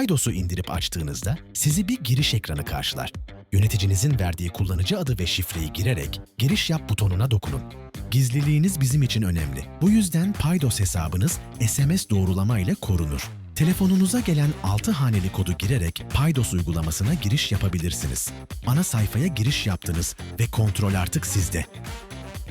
Paydos'u indirip açtığınızda sizi bir giriş ekranı karşılar. Yöneticinizin verdiği kullanıcı adı ve şifreyi girerek giriş yap butonuna dokunun. Gizliliğiniz bizim için önemli. Bu yüzden Paydos hesabınız SMS doğrulama ile korunur. Telefonunuza gelen 6 haneli kodu girerek Paydos uygulamasına giriş yapabilirsiniz. Ana sayfaya giriş yaptınız ve kontrol artık sizde.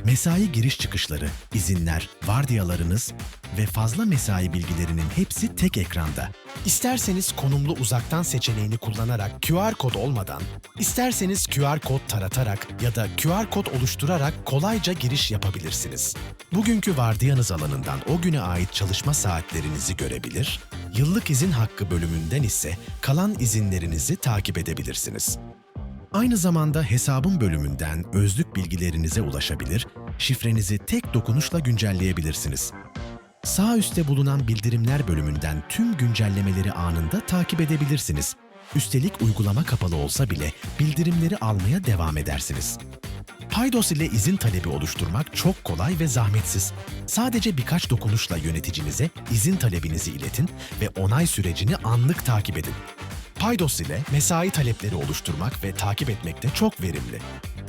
Mesai giriş çıkışları, izinler, vardiyalarınız ve fazla mesai bilgilerinin hepsi tek ekranda. İsterseniz konumlu uzaktan seçeneğini kullanarak QR kod olmadan, isterseniz QR kod taratarak ya da QR kod oluşturarak kolayca giriş yapabilirsiniz. Bugünkü vardiyanız alanından o güne ait çalışma saatlerinizi görebilir, yıllık izin hakkı bölümünden ise kalan izinlerinizi takip edebilirsiniz. Aynı zamanda hesabın bölümünden özlük bilgilerinize ulaşabilir, şifrenizi tek dokunuşla güncelleyebilirsiniz. Sağ üstte bulunan bildirimler bölümünden tüm güncellemeleri anında takip edebilirsiniz. Üstelik uygulama kapalı olsa bile bildirimleri almaya devam edersiniz. Paydos ile izin talebi oluşturmak çok kolay ve zahmetsiz. Sadece birkaç dokunuşla yöneticinize izin talebinizi iletin ve onay sürecini anlık takip edin. Paydos ile mesai talepleri oluşturmak ve takip etmek de çok verimli.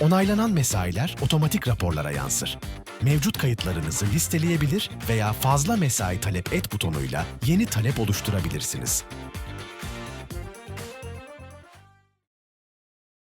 Onaylanan mesailer otomatik raporlara yansır. Mevcut kayıtlarınızı listeleyebilir veya fazla mesai talep et butonuyla yeni talep oluşturabilirsiniz.